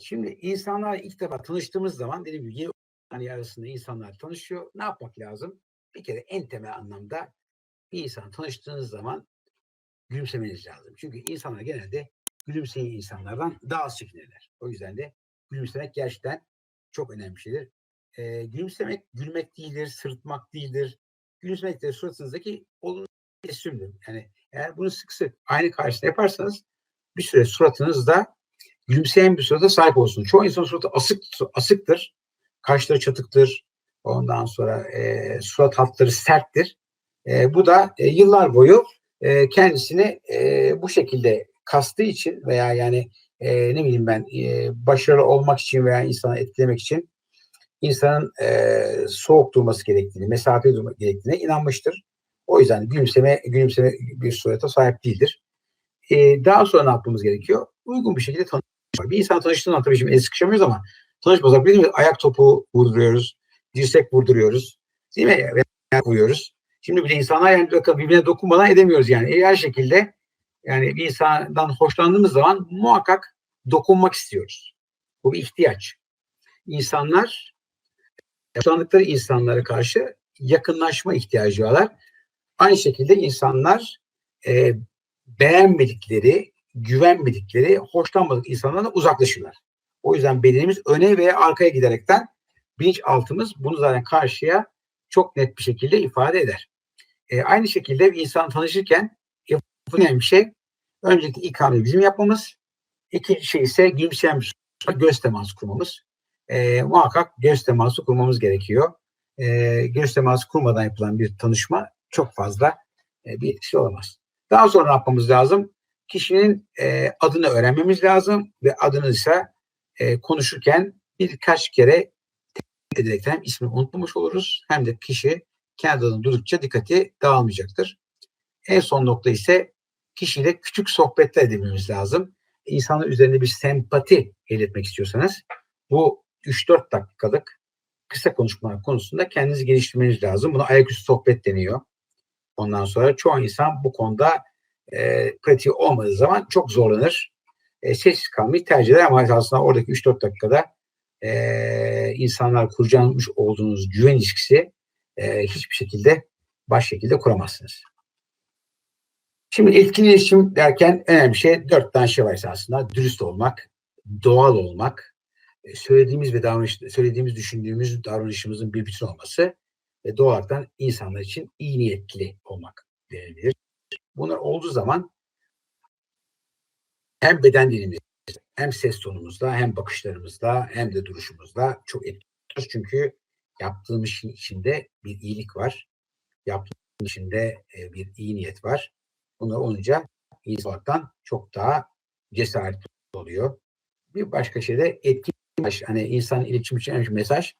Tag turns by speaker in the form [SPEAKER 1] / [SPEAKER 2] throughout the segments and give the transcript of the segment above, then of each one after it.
[SPEAKER 1] Şimdi insanlar ilk defa tanıştığımız zaman dediğim gibi hani arasında insanlar tanışıyor. Ne yapmak lazım? Bir kere en temel anlamda bir insan tanıştığınız zaman gülümsemeniz lazım. Çünkü insanlar genelde gülümseyen insanlardan daha az çekinirler. O yüzden de gülümsemek gerçekten çok önemli bir şeydir. Ee, gülümsemek gülmek değildir, sırıtmak değildir. Gülümsemek de suratınızdaki olumlu tebessümdür. Yani eğer bunu sık sık aynı karşıda yaparsanız bir süre suratınızda gülümseyen bir surata sahip olsun. Çoğu insan suratı asık, asıktır. Kaşları çatıktır. Ondan sonra e, surat hatları serttir. E, bu da e, yıllar boyu e, kendisini e, bu şekilde kastığı için veya yani e, ne bileyim ben e, başarılı olmak için veya insanı etkilemek için insanın e, soğuk durması gerektiğini, mesafe durması gerektiğine inanmıştır. O yüzden gülümseme, gülümseme bir surata sahip değildir. E, daha sonra ne yapmamız gerekiyor? Uygun bir şekilde tanışmak. Bir insan tanıştığında tabii şimdi el sıkışamıyoruz ama tanışmasak bizim ayak topu vurduruyoruz, dirsek vurduruyoruz. Değil mi? Veya vuruyoruz. Şimdi bile insanlar yani birbirine dokunmadan edemiyoruz yani. E, her şekilde yani bir insandan hoşlandığımız zaman muhakkak dokunmak istiyoruz. Bu bir ihtiyaç. İnsanlar hoşlandıkları insanlara karşı yakınlaşma ihtiyacı varlar. Aynı şekilde insanlar e, beğenmedikleri, güvenmedikleri, hoşlanmadık insanlardan uzaklaşırlar. O yüzden bedenimiz öne veya arkaya giderekten bilinçaltımız bunu zaten karşıya çok net bir şekilde ifade eder. E, aynı şekilde bir insan tanışırken yapılan bir şey öncelikle ilk hamle bizim yapmamız. İkinci şey ise gülümseyen bir göz teması kurmamız. E, muhakkak göz teması kurmamız gerekiyor. E, göz teması kurmadan yapılan bir tanışma çok fazla e, bir şey olamaz. Daha sonra ne yapmamız lazım? Kişinin e, adını öğrenmemiz lazım ve adını ise e, konuşurken birkaç kere ederek hem ismini unutmamış oluruz hem de kişi kendi adını durdukça dikkati dağılmayacaktır. En son nokta ise kişiyle küçük sohbetler edebilmemiz lazım. İnsanlar üzerinde bir sempati elde etmek istiyorsanız bu 3-4 dakikalık kısa konuşmalar konusunda kendinizi geliştirmeniz lazım. Buna ayaküstü sohbet deniyor. Ondan sonra çoğu insan bu konuda e, pratiği olmadığı zaman çok zorlanır. E, sessiz kalmayı tercih eder ama aslında oradaki 3-4 dakikada e, insanlar kuracağınmış olduğunuz güven ilişkisi e, hiçbir şekilde baş şekilde kuramazsınız. Şimdi etkin iletişim derken önemli şey dört tane şey var esasında. Dürüst olmak, doğal olmak, e, söylediğimiz ve davranış, söylediğimiz, düşündüğümüz davranışımızın bir bütün olması ve doğal insanlar için iyi niyetli olmak denilebilir. Bunlar olduğu zaman hem beden dilimiz, hem ses tonumuzda, hem bakışlarımızda, hem de duruşumuzda çok etkiliyoruz. Çünkü yaptığımız işin içinde bir iyilik var. Yaptığımız içinde e, bir iyi niyet var. Bunlar olunca insanlardan çok daha cesaretli oluyor. Bir başka şey de etki hani insan iletişim için önemli mesaj.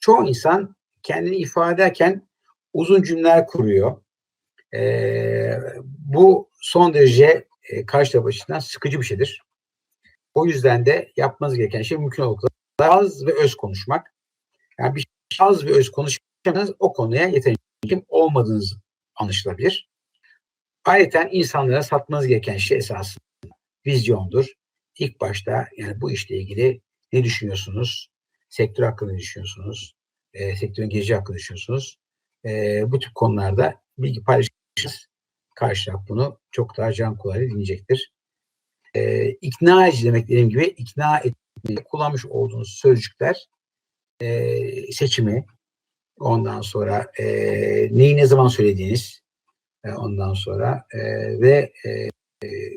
[SPEAKER 1] Çoğu insan kendini ifade ederken uzun cümleler kuruyor. Ee, bu son derece e, karşı taraf açısından sıkıcı bir şeydir. O yüzden de yapmanız gereken şey mümkün olduğu az ve öz konuşmak. Yani bir az ve öz konuşursanız o konuya yeterince olmadığınız anlaşılabilir. Ayrıca insanlara satmanız gereken şey esasında vizyondur. İlk başta yani bu işle ilgili ne düşünüyorsunuz? Sektör hakkında ne düşünüyorsunuz? E, sektörün geleceği hakkında düşünüyorsunuz? E, bu tip konularda bilgi paylaşırsanız karşı bunu çok daha can kulağıyla dinleyecektir. E, ikna edici demek dediğim gibi ikna etmeyi kullanmış olduğunuz sözcükler e, seçimi, ondan sonra e, neyi ne zaman söylediğiniz, e, ondan sonra e, ve e,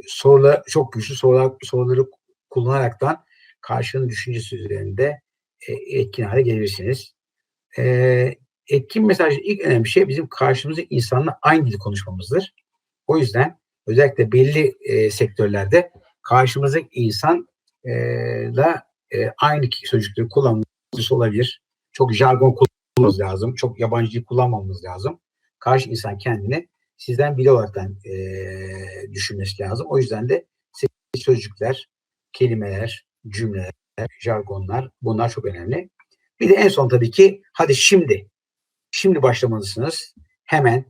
[SPEAKER 1] sorular çok güçlü sorular soruları kullanaraktan karşının düşüncesi üzerinde e, etkin hale gelirsiniz. E, etkin mesaj ilk önemli şey bizim karşımızdaki insanla aynı dili konuşmamızdır. O yüzden özellikle belli e, sektörlerde karşımızdaki insanla e, e, aynı sözcükleri kullanmamız olabilir. Çok jargon kullanmamız lazım. Çok yabancı kullanmamamız lazım. Karşı insan kendini sizden biri olaraktan e, düşünmesi lazım. O yüzden de sözcükler, kelimeler, cümleler, jargonlar bunlar çok önemli. Bir de en son tabii ki hadi şimdi, şimdi başlamalısınız. Hemen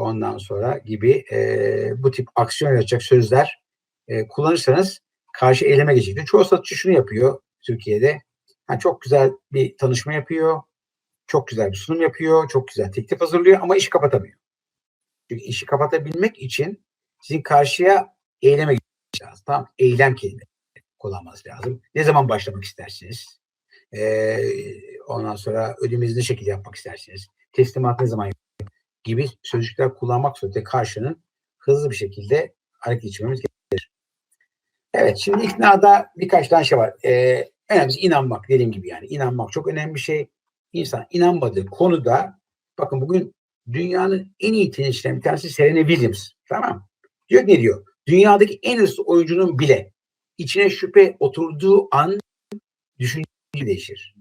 [SPEAKER 1] ondan sonra gibi e, bu tip aksiyon yaratacak sözler e, kullanırsanız karşı eyleme geçecektir. Çoğu satıcı şunu yapıyor. Türkiye'de. Ha, çok güzel bir tanışma yapıyor. Çok güzel bir sunum yapıyor. Çok güzel teklif hazırlıyor ama işi kapatamıyor. Çünkü işi kapatabilmek için sizin karşıya eyleme gitmeniz lazım. Tamam Eylem kelime kullanmanız lazım. Ne zaman başlamak istersiniz? Ee, ondan sonra ödemenizi ne şekilde yapmak istersiniz? Teslimat ne zaman gibi sözcükler kullanmak suretiyle karşının hızlı bir şekilde hareket geçirmemiz gerekir. Evet şimdi iknada birkaç tane şey var. Ee, önemlisi inanmak dediğim gibi yani inanmak çok önemli bir şey. İnsan inanmadığı konuda bakın bugün dünyanın en iyi tenisçilerinden bir tanesi Serena Williams. Tamam Diyor ne diyor? Dünyadaki en hızlı oyuncunun bile içine şüphe oturduğu an düşünce değişir.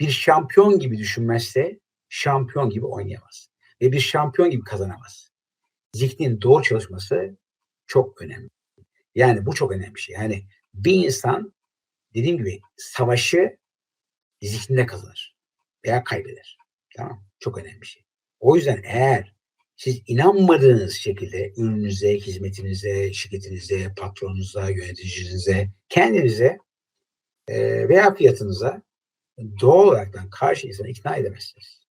[SPEAKER 1] Bir şampiyon gibi düşünmezse şampiyon gibi oynayamaz. Ve bir şampiyon gibi kazanamaz. Zihnin doğru çalışması çok önemli. Yani bu çok önemli bir şey. Yani bir insan dediğim gibi savaşı zihninde kazanır veya kaybeder. Tamam Çok önemli bir şey. O yüzden eğer siz inanmadığınız şekilde ürününüze, hizmetinize, şirketinize, patronunuza, yöneticinize, kendinize veya fiyatınıza doğal olarak karşı insanı ikna edemezsiniz.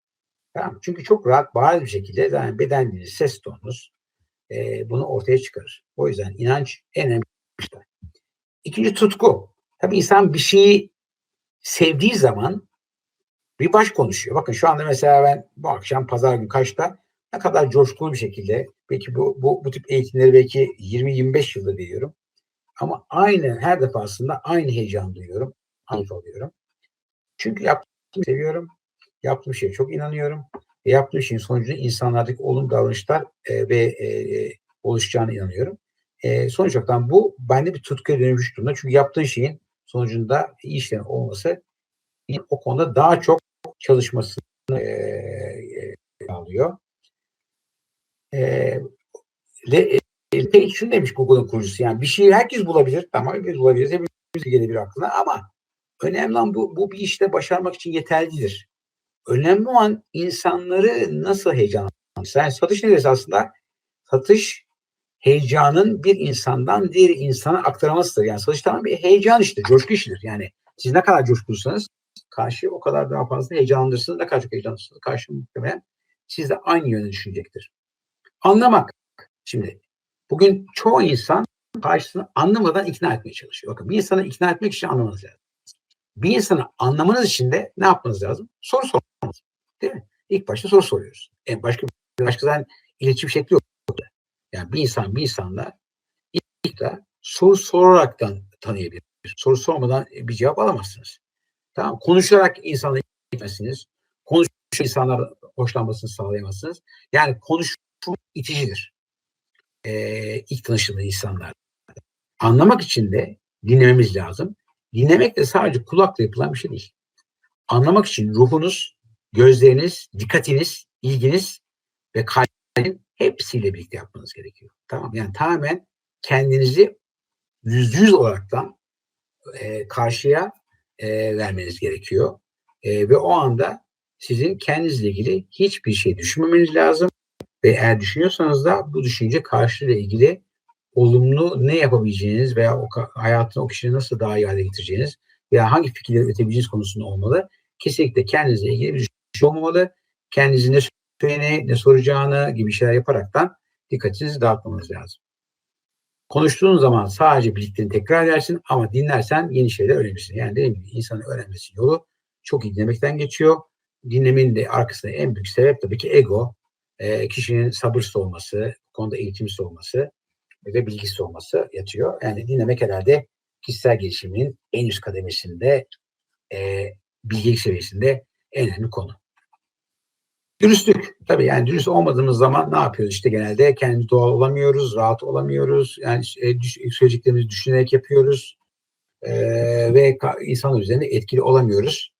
[SPEAKER 1] Tamam Çünkü çok rahat, bariz bir şekilde yani beden dili, ses tonunuz e, bunu ortaya çıkarır. O yüzden inanç en önemli şey. İkinci tutku. Tabii insan bir şeyi sevdiği zaman bir baş konuşuyor. Bakın şu anda mesela ben bu akşam pazar günü kaçta ne kadar coşkulu bir şekilde belki bu, bu, bu tip eğitimleri belki 20-25 yılda veriyorum. Ama aynı her defasında aynı heyecan duyuyorum. Aynı. Çünkü yaptığımı seviyorum. Yaptığım şeye çok inanıyorum. Ve yaptığım şeyin sonucunda insanlardaki olumlu davranışlar e, ve e, oluşacağına inanıyorum. E, sonuç olarak bu bende bir tutkuya dönüşmüş durumda. Çünkü yaptığın şeyin sonucunda iyi işlerin olması o konuda daha çok çalışmasını e, e, sağlıyor. E, le, e, şunu demiş Google'ın kurucusu yani bir şeyi herkes bulabilir. Tamam herkes bulabilir. Hepimiz gelebilir aklına ama önemli olan bu, bu bir işte başarmak için yeterlidir. Önemli olan insanları nasıl heyecanlandırır. Yani satış nedir aslında? Satış heyecanın bir insandan diğer insana aktarmasıdır. Yani satış tamamen bir heyecan işidir, coşku işidir. Yani siz ne kadar coşkulsanız karşı o kadar daha fazla heyecanlandırsınız. Ne kadar çok heyecanlandırsınız karşı muhtemelen siz de aynı yönde düşünecektir. Anlamak. Şimdi bugün çoğu insan karşısını anlamadan ikna etmeye çalışıyor. Bakın bir insanı ikna etmek için anlamanız lazım. Bir insanı anlamanız için de ne yapmanız lazım? Soru sormanız. Değil mi? İlk başta soru soruyoruz. En başka başka zaten iletişim şekli yok. Yani bir insan bir insanla ilk de soru soraraktan tanıyabilir. Soru sormadan bir cevap alamazsınız. Tamam Konuşarak insanla gitmezsiniz. Konuşarak insanlar hoşlanmasını sağlayamazsınız. Yani konuşma iticidir. Ee, ilk tanıştığımız insanlar. Anlamak için de dinlememiz lazım. Dinlemek de sadece kulakla yapılan bir şey değil. Anlamak için ruhunuz, gözleriniz, dikkatiniz, ilginiz ve kalbin hepsiyle birlikte yapmanız gerekiyor. Tamam Yani tamamen kendinizi yüz yüz olaraktan e, karşıya e, vermeniz gerekiyor. E, ve o anda sizin kendinizle ilgili hiçbir şey düşünmemeniz lazım. Ve eğer düşünüyorsanız da bu düşünce karşıyla ilgili olumlu ne yapabileceğiniz veya o hayatını o kişiye nasıl daha iyi hale getireceğiniz veya hangi fikirleri üretebileceğiniz konusunda olmalı. Kesinlikle kendinizle ilgili bir düşünce olmamalı. Kendinizi ne söyleyeceğini, ne soracağını gibi şeyler yaparaktan dikkatinizi dağıtmamanız lazım. Konuştuğun zaman sadece bildiklerini tekrar edersin ama dinlersen yeni şeyler öğrenirsin. Yani dediğim gibi insanın öğrenmesi yolu çok iyi dinlemekten geçiyor. Dinlemenin de arkasında en büyük sebep tabii ki ego. E, kişinin sabırsız olması, konuda eğitimsiz olması ve bilgisiz olması yatıyor. Yani dinlemek herhalde kişisel gelişimin en üst kademesinde e, bilgilik seviyesinde en önemli konu. Dürüstlük. Tabii yani dürüst olmadığımız zaman ne yapıyoruz? İşte genelde kendi doğal olamıyoruz, rahat olamıyoruz. Yani e, söyleyeceklerimizi düşünerek yapıyoruz. E, ve insan üzerinde etkili olamıyoruz.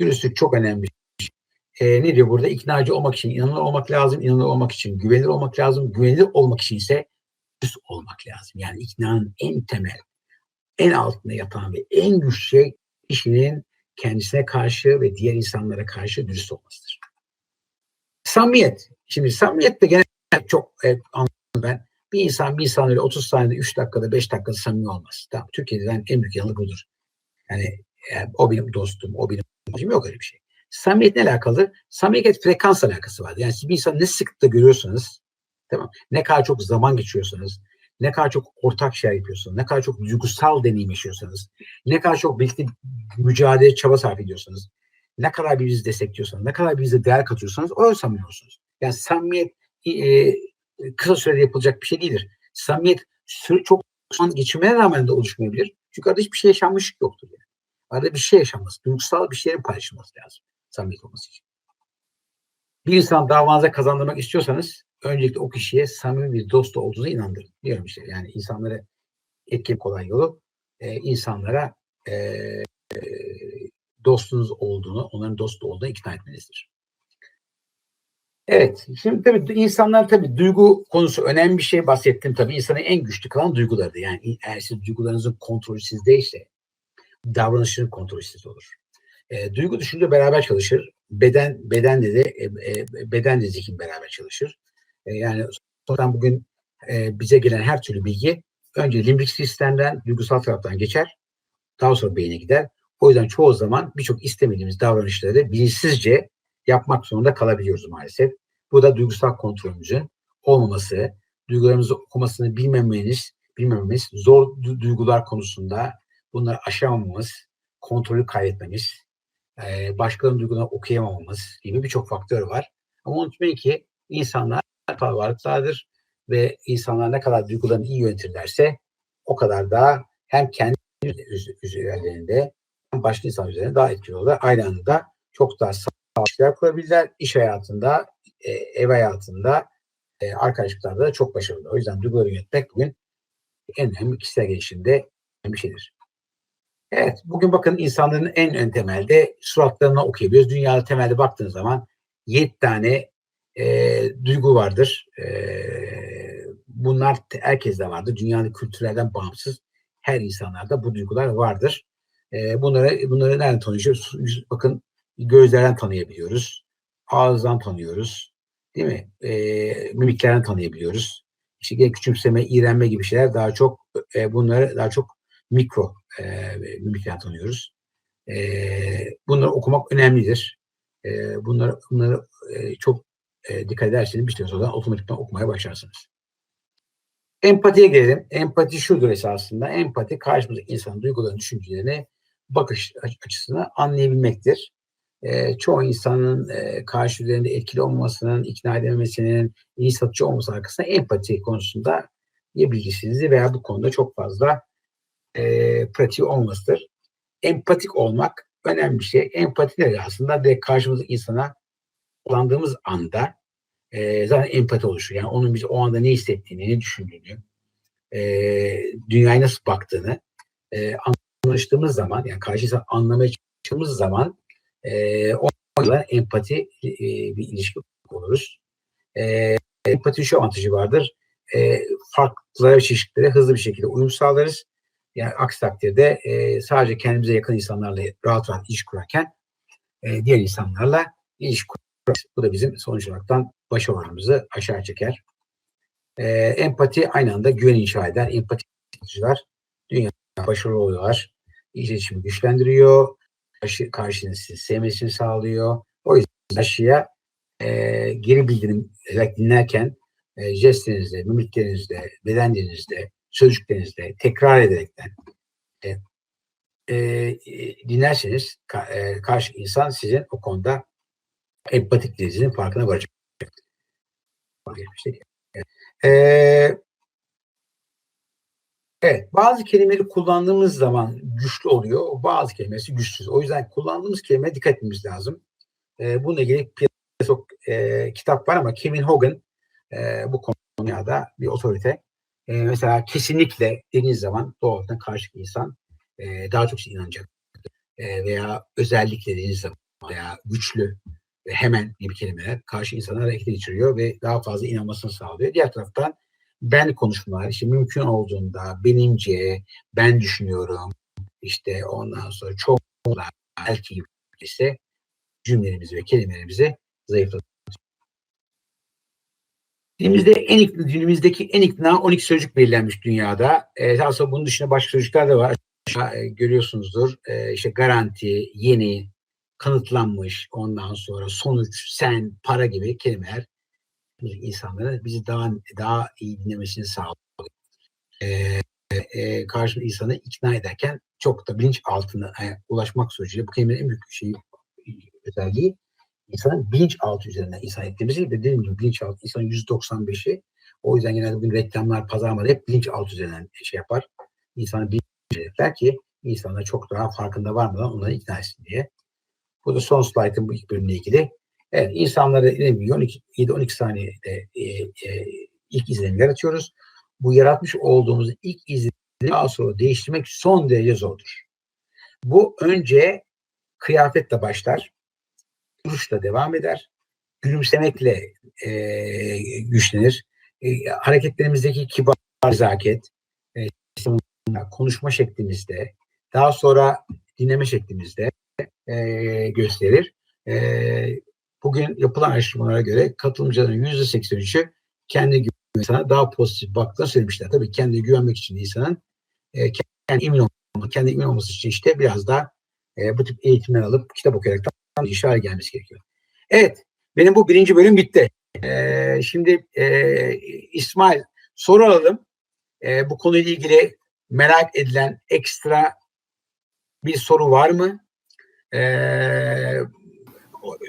[SPEAKER 1] Dürüstlük çok önemli. E, ne diyor burada? İknacı olmak için inanılır olmak lazım. İnanılır olmak için güvenilir olmak lazım. Güvenilir olmak için ise dürüst olmak lazım. Yani iknanın en temel, en altında yatan ve en güçlü şey kişinin kendisine karşı ve diğer insanlara karşı dürüst olmasıdır. Samimiyet. Şimdi samimiyet de gene çok e, anladım ben. Bir insan bir insan öyle 30 saniyede 3 dakikada 5 dakikada samimi olmaz. Tamam, Türkiye'den en büyük yanı budur. Yani Yani o benim dostum, o benim dostum yok öyle bir şey. Samimiyet ne alakalı? Samimiyet frekans alakası var. Yani siz bir insanı ne sıklıkla görüyorsanız, tamam ne kadar çok zaman geçiriyorsanız, ne kadar çok ortak şey yapıyorsanız, ne kadar çok duygusal deneyim yaşıyorsanız, ne kadar çok birlikte mücadele, çaba sarf ediyorsanız, ne kadar birbirinizi destekliyorsanız, ne kadar birbirinize değer katıyorsanız o samimi olursunuz. Yani samimiyet e, kısa sürede yapılacak bir şey değildir. Samimiyet süre çok zaman geçirmeye rağmen de oluşmayabilir. Çünkü arada hiçbir şey yaşanmış yoktur. Yani. Arada bir şey yaşanması, duygusal bir şeylerin paylaşılması lazım samimiyet olması için. Bir insan davanıza kazandırmak istiyorsanız öncelikle o kişiye samimi bir dost olduğunu inandırın. Diyorum işte yani insanlara etki kolay yolu e, insanlara e, e, dostunuz olduğunu, onların dostu olduğunu ikna etmenizdir. Evet, şimdi tabii insanlar tabii duygu konusu önemli bir şey bahsettim tabii. insanın en güçlü kalan duygularıdır. Yani eğer siz duygularınızın kontrolü sizdeyse davranışının kontrolü sizde olur. E, duygu düşünce beraber çalışır. Beden bedenle de e, e, beden de zihin beraber çalışır. E, yani sonradan bugün e, bize gelen her türlü bilgi önce limbik sistemden, duygusal taraftan geçer. Daha sonra beyne gider. O yüzden çoğu zaman birçok istemediğimiz davranışları bilinçsizce yapmak zorunda kalabiliyoruz maalesef. Bu da duygusal kontrolümüzün olmaması, duygularımızı okumasını bilmemeniz, bilmememiz, zor duygular konusunda bunları aşamamamız, kontrolü kaybetmemiz, e, başkalarının duygularını okuyamamamız gibi birçok faktör var. Ama unutmayın ki insanlar varlıklardır ve insanlar ne kadar duygularını iyi yönetirlerse o kadar daha hem kendi üzerlerinde başka insan üzerinde daha etkili olurlar. Aynı anda çok daha sağlıklı kurabilirler. İş hayatında, e, ev hayatında, e, arkadaşlıklarda da çok başarılı. O yüzden duyguları yönetmek bugün en önemli kişisel gelişimde bir şeydir. Evet, bugün bakın insanların en ön temelde suratlarına okuyabiliyoruz. Dünyada temelde baktığınız zaman yedi tane e, duygu vardır. E, bunlar herkeste vardır. Dünyanın kültürlerden bağımsız her insanlarda bu duygular vardır. E, bunları bunları nereden tanıyoruz? Bakın gözlerden tanıyabiliyoruz. Ağızdan tanıyoruz. Değil mi? E, mimiklerden tanıyabiliyoruz. İşte küçümseme, iğrenme gibi şeyler daha çok e, bunları daha çok mikro e, mimikler tanıyoruz. E, bunları okumak önemlidir. E, bunları, bunları e, çok e, dikkat ederseniz bir süre sonra otomatikman okumaya başlarsınız. Empatiye gelelim. Empati şudur esasında. Empati karşımızdaki insanın duygularını, düşüncelerini, bakış açısını anlayabilmektir. E, çoğu insanın e, karşı üzerinde etkili olmasının, ikna edememesinin, iyi satıcı olması arkasında empati konusunda ya bilgisizliği veya bu konuda çok fazla e, pratiği olmasıdır. Empatik olmak önemli bir şey. Empati de aslında de karşımızdaki insana kullandığımız anda e, zaten empati oluşuyor. Yani onun biz o anda ne hissettiğini, ne düşündüğünü, e, dünyaya nasıl baktığını e, anlaştığımız zaman, yani karşı anlamaya çalıştığımız zaman e, o anda empati e, bir ilişki oluruz. E, empati şu avantajı vardır. E, farklı çeşitlere hızlı bir şekilde uyum sağlarız. Yani aksi takdirde e, sadece kendimize yakın insanlarla rahat rahat iş kurarken e, diğer insanlarla iş kurarız. Bu da bizim sonuç olaraktan başarımızı aşağı çeker. E, empati aynı anda güven inşa eder. Empati dünyada başarılı oluyorlar. İletişimi güçlendiriyor. Karşı, karşını sevmesini sağlıyor. O yüzden karşıya e, geri bildirim dinlerken e, jestlerinizde, mimiklerinizde, bedenlerinizde, sözcüklerinizde tekrar ederekten e, e, dinlerseniz ka, e, karşı insan sizin o konuda empatik dediğinizin farkına varacak. E, evet, bazı kelimeleri kullandığımız zaman güçlü oluyor, bazı kelimesi güçsüz. O yüzden kullandığımız kelimeye dikkat etmemiz lazım. E, bununla ilgili çok e, kitap var ama Kevin Hogan e, bu konuda bir otorite e, mesela kesinlikle dediğiniz zaman doğrudan karşı insan e, daha çok inanacak. E, veya özellikle dediğiniz zaman veya güçlü ve hemen gibi kelimeler karşı insanı harekete geçiriyor ve daha fazla inanmasını sağlıyor. Diğer taraftan ben konuşmalar işte mümkün olduğunda benimce, ben düşünüyorum, işte ondan sonra çok belki ise cümlelerimizi ve kelimelerimizi zayıflatıyor. Dilimizde en dilimimizdeki en ikna 12 sözcük belirlenmiş dünyada. E, aslında bunun dışında başka sözcükler de var. e, görüyorsunuzdur. E, işte garanti, yeni, kanıtlanmış, ondan sonra sonuç, sen, para gibi kelimeler insanların bizi daha daha iyi dinlemesini sağlıyor. E, e, karşı insanı ikna ederken çok da bilinç altına e, ulaşmak suretiyle bu kelimenin en büyük şeyi özelliği insanın bilinç altı üzerinden insan ettiğimizi dediğim gibi bilinç altı insanın %95'i o yüzden genelde bugün reklamlar, pazarlar hep bilinç altı üzerinden şey yapar. İnsanı bilinç eder ki insanlar çok daha farkında varmadan onları ikna etsin diye. Bu da son slaytın bu ilk bölümle ilgili. Evet, insanları 7-12 saniyede e, e, ilk izlenim yaratıyoruz. Bu yaratmış olduğumuz ilk izlenimi daha sonra değiştirmek son derece zordur. Bu önce kıyafetle başlar, duruşla devam eder, gülümsemekle e, güçlenir, e, hareketlerimizdeki kibar nezaket, e, konuşma şeklimizde, daha sonra dinleme şeklimizde e, gösterir. E, bugün yapılan araştırmalara göre katılımcıların %83'ü kendi insana daha pozitif baktığını söylemişler. Tabii kendi güvenmek için insanın e, kendi emin olması, kendi emin olması için işte biraz daha e, bu tip eğitimler alıp kitap okuyarak işe gelmesi gerekiyor. Evet, benim bu birinci bölüm bitti. E, şimdi e, İsmail soru alalım. E, bu konuyla ilgili merak edilen ekstra bir soru var mı? E,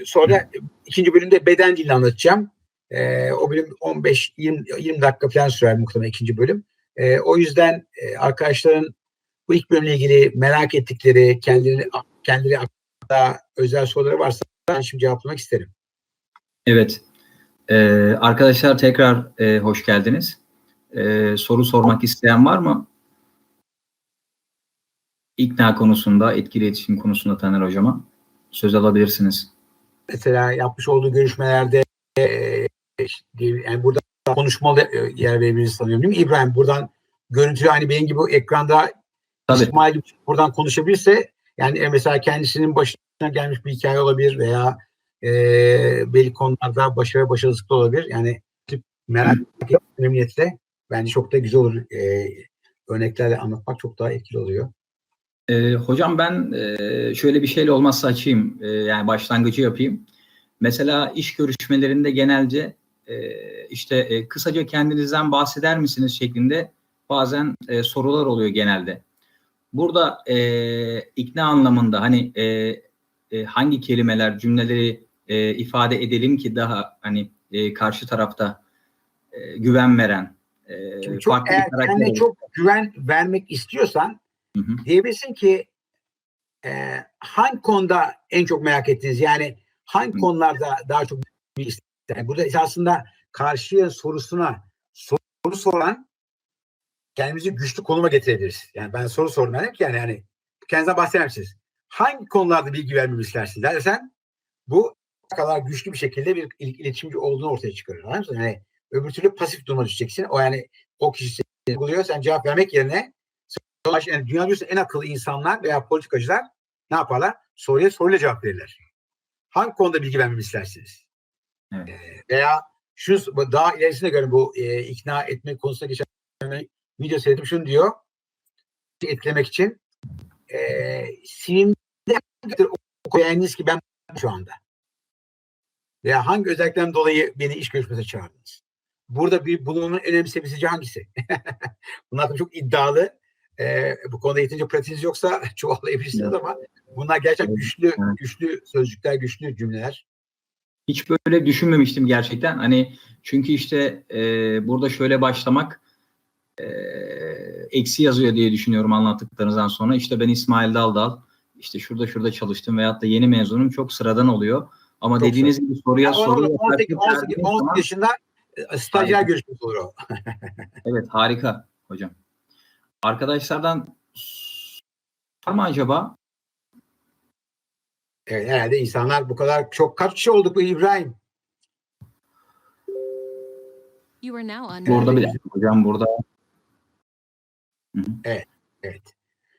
[SPEAKER 1] sonra ikinci bölümde beden dilini anlatacağım. E, o bölüm 15-20 20 dakika falan sürer muhtemelen ikinci bölüm. E, o yüzden e, arkadaşların bu ilk bölümle ilgili merak ettikleri, kendileri, kendileri hakkında özel soruları varsa ben şimdi cevaplamak isterim.
[SPEAKER 2] Evet. Ee, arkadaşlar tekrar e, hoş geldiniz. Ee, soru sormak isteyen var mı? İkna konusunda, etkili iletişim konusunda Taner Hocama söz alabilirsiniz.
[SPEAKER 1] Mesela yapmış olduğu görüşmelerde e, yani burada konuşmalı e, yer verebiliriz sanıyorum değil mi? İbrahim buradan görüntü hani benim gibi ekranda
[SPEAKER 2] Tabii.
[SPEAKER 1] İsmail buradan konuşabilirse yani e, mesela kendisinin başına gelmiş bir hikaye olabilir veya e, belli konularda başarı başarısızlık olabilir. Yani merak memnuniyetle bence çok da güzel olur. E, örneklerle anlatmak çok daha etkili oluyor.
[SPEAKER 2] E, hocam ben e, şöyle bir şeyle olmazsa açayım. E, yani başlangıcı yapayım. Mesela iş görüşmelerinde genelde e, işte e, kısaca kendinizden bahseder misiniz şeklinde bazen e, sorular oluyor genelde. Burada e, ikna anlamında hani e, e, hangi kelimeler, cümleleri e, ifade edelim ki daha hani e, karşı tarafta e, güven veren, e,
[SPEAKER 1] çok, farklı eğer bir kendine çok güven vermek istiyorsan hı hı. diyebilirsin ki e, hangi konuda en çok merak ettiniz? Yani hangi hı. konularda daha çok bir yani burada esasında karşıya sorusuna soru soran kendimizi güçlü konuma getirebiliriz. Yani ben soru sordum yani, yani yani kendinize bahseder misiniz? Hangi konularda bilgi vermemi istersiniz dersen bu kadar güçlü bir şekilde bir iletişimci olduğunu ortaya çıkarır. Anladın mı? Yani öbür türlü pasif duruma düşeceksin. O yani o kişi buluyor. Sen cevap vermek yerine yani dünya diyorsun en akıllı insanlar veya politikacılar ne yaparlar? Soruya soruyla cevap verirler. Hangi konuda bilgi vermemi istersiniz? Evet. Ee, veya şu daha ilerisine göre bu e, ikna etme konusuna geçen video seyrettim şunu diyor etkilemek için e, sinimde beğendiniz ki ben şu anda veya hangi özellikten dolayı beni iş görüşmesine çağırdınız? Burada bir bulunmanın önemli sebebisi hangisi? bunlar çok iddialı. Ee, bu konuda yeterince pratiğiniz yoksa çuvallayabilirsiniz ama bunlar gerçekten güçlü güçlü sözcükler, güçlü cümleler.
[SPEAKER 2] Hiç böyle düşünmemiştim gerçekten. Hani çünkü işte e, burada şöyle başlamak e, eksi yazıyor diye düşünüyorum anlattıklarınızdan sonra. İşte ben İsmail Daldal, işte şurada şurada çalıştım veyahut da yeni mezunum çok sıradan oluyor. Ama çok dediğiniz gibi soruya yani soru
[SPEAKER 1] 18, 18, 18 yaşında stajyer görüşmesi olur o.
[SPEAKER 2] evet harika hocam. Arkadaşlardan var mı acaba?
[SPEAKER 1] Evet, herhalde insanlar bu kadar çok kaç kişi olduk bu İbrahim?
[SPEAKER 2] Burada bir hocam burada.
[SPEAKER 1] Hı-hı. Evet, evet.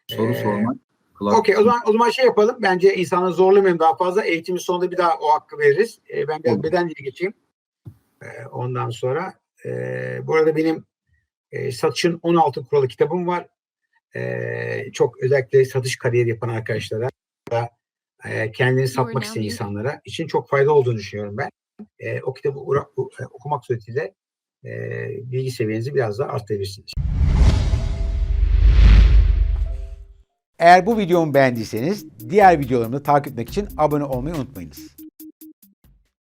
[SPEAKER 2] Soru ee, sormak.
[SPEAKER 1] Okey o zaman o zaman şey yapalım. Bence insanı zorlamayalım daha fazla. Eğitimin sonunda bir daha o hakkı veririz. Ee, ben biraz beden dili geçeyim. Ee, ondan sonra e, bu arada benim e, satışın 16 kuralı kitabım var. e, çok özellikle satış kariyeri yapan arkadaşlara da e, kendini satmak isteyen insanlara için çok faydalı olduğunu düşünüyorum ben. E, o kitabı e, okumak suretiyle e, bilgi seviyenizi biraz daha arttırabilirsiniz.
[SPEAKER 3] Eğer bu videomu beğendiyseniz diğer videolarımı takip etmek için abone olmayı unutmayınız.